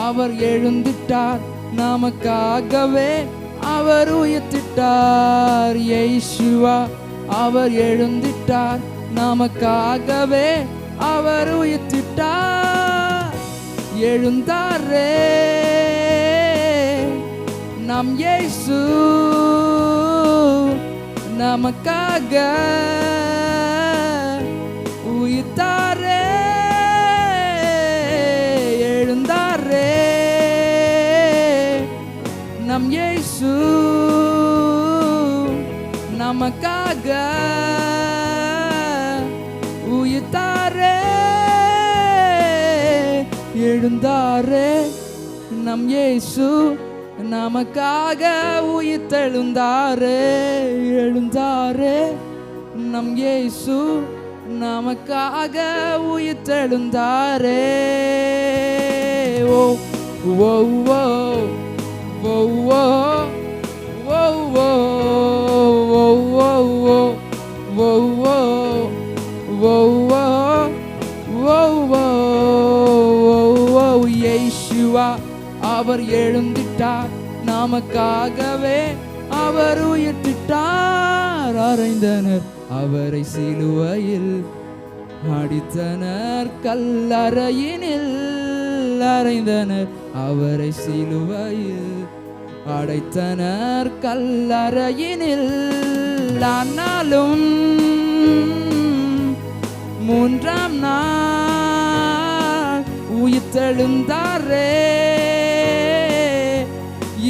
அவர் எழுந்திட்டார் நமக்காகவே அவர் உயர்த்திட்டார் இயேசுவா அவர் எழுந்திட்டார் நமக்காகவே அவர் உயர்த்திட்டார் எழுந்தாரே. நம் இயேசு நமக்காக உயிர்த்தாரே. எழுந்தாரே. நம் இயேசு நமக்காக எழுந்தாரே நம் இயேசு நமக்காக உயிர்த்தெழுந்தாரே எழுந்தாரே நம் இயேசு நமக்காக உயிர்த்தெழுந்தாரே ஓ ஓ ஓ ஓ ஓ ஓ ஓ ஓ ஓ ஓ ஓ ஓ இயேசுவா அவர் எழுந்திட்டார். நமக்காகவே அவர் உயிர்த்திட்டார். அறைந்தனர் அவரை சிலுவையில் அடித்தனர் கல்லறையினில். அறைந்தனர் அவரை சிலுவையில் அடைத்தனர் கல்லறையினில். ஆனாலும் எழுந்தாரே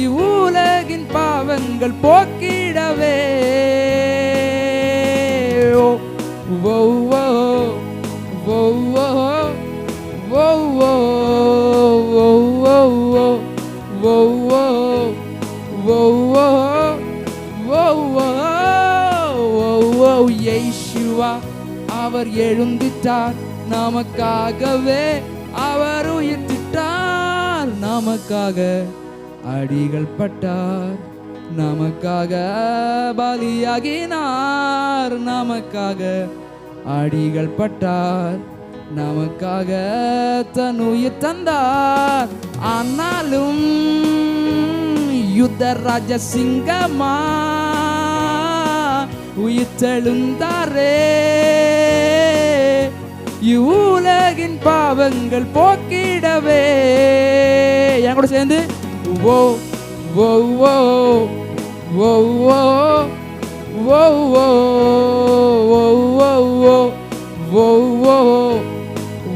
இவ்வுலகின் பாவங்கள் போக்கிடவே அவர் எழுந்துட்டார் நமக்காகவே அவர் உயிர்த்திட்டார் நமக்காக அடிகள் பட்டார். நமக்காக பலியாகினார். நமக்காக அடிகள் பட்டார். நமக்காக தன் உயிர் தந்தார். ஆனாலும் யுத்த ராஜ சிங்கமா உயிர் தெழுந்தாரே. இவ்வுலகின் பாவங்கள் போக்கிடவே என் கூட சேர்ந்து ஓ ஓ ஓ ஓ ஓ ஓ ஓ ஓ ஓ ஓ ஓ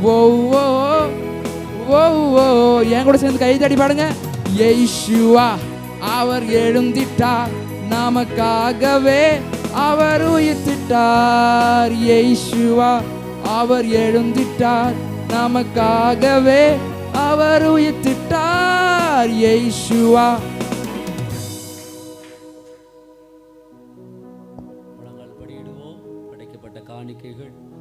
ஓ ஓ ஓ என் கூட சேர்ந்து கை தட்டி பாடுங்க இயேசுவா அவர் எழுந்திட்டார் நமக்காகவே அவர் உயிர்த்திட்டார் இயேசுவா அவர் எழுந்திட்டார் நமக்காகவே அவர் உயிர்த்திட்டார் யேசுவா காணிக்கைகள்.